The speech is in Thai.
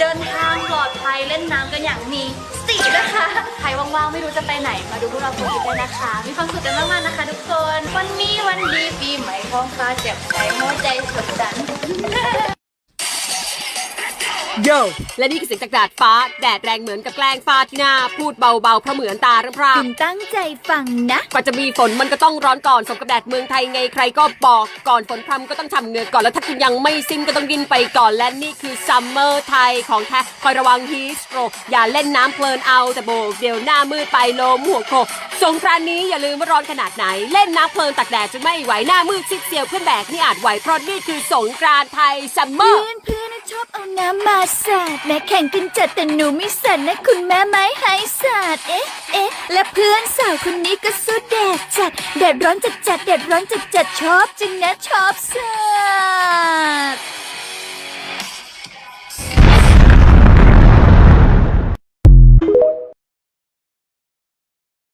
เดินทางปลอดภัยเล่นน้ำกันอย่างมีสตินะคะ ใครว่างๆไม่รู้จะไปไหนมาดูพวกเราคุยกได้นะคะ มีความสุขกันมากๆนะคะ ทุกคน วันนี้วันดีปีใหม่ท้องฟ้าแจ่มใสหัวใจสดใส โยและนี่คือเสียงจากดาดฟ้า แดดแรงเหมือนกับแกล้งฟ้าที่หน้า พูดเบาๆเพราะเหมือนตาพร่าคุณตั้งใจฟังนะก่อนจะมีฝนมันก็ต้องร้อนก่อนสมกับแดดเมืองไทยไงใครก็บอกก่อนฝนพรำก็ต้องทำเหงือกก่อนแล้วถ้าคุณยังไม่ซิมก็ต้องกินไปก่อนและนี่คือซัมเมอร์ไทยของแท้คอยระวังฮีสโตรกอย่าเล่นน้ำเพลินเอาแต่โบกเดี๋ยวหน้ามืดไปลมหัวโคกสงกรานต์นี้อย่าลืมว่าร้อนขนาดไหน เล่นน้ำเพลินตักแดดจนไม่ไหวหน้ามืดซิดเซียวเพื่อนแบกนี่อาจไหวเพราะนี่คือสงกรานต์ไทยซัมเมอร์เพื่อนเพื่อนชอบเอาน้ำ มาสาดแม่แข่งกันจัดแต่หนูไม่สันนะคุณแม่ไม้หายสาดเอ๊ะเอ๊ะและเพื่อนสาวคนนี้ก็สู้แดดจัดแดดร้อนจัดจัดแดดร้อนจัดจัดชอบจริงนะชอบสาด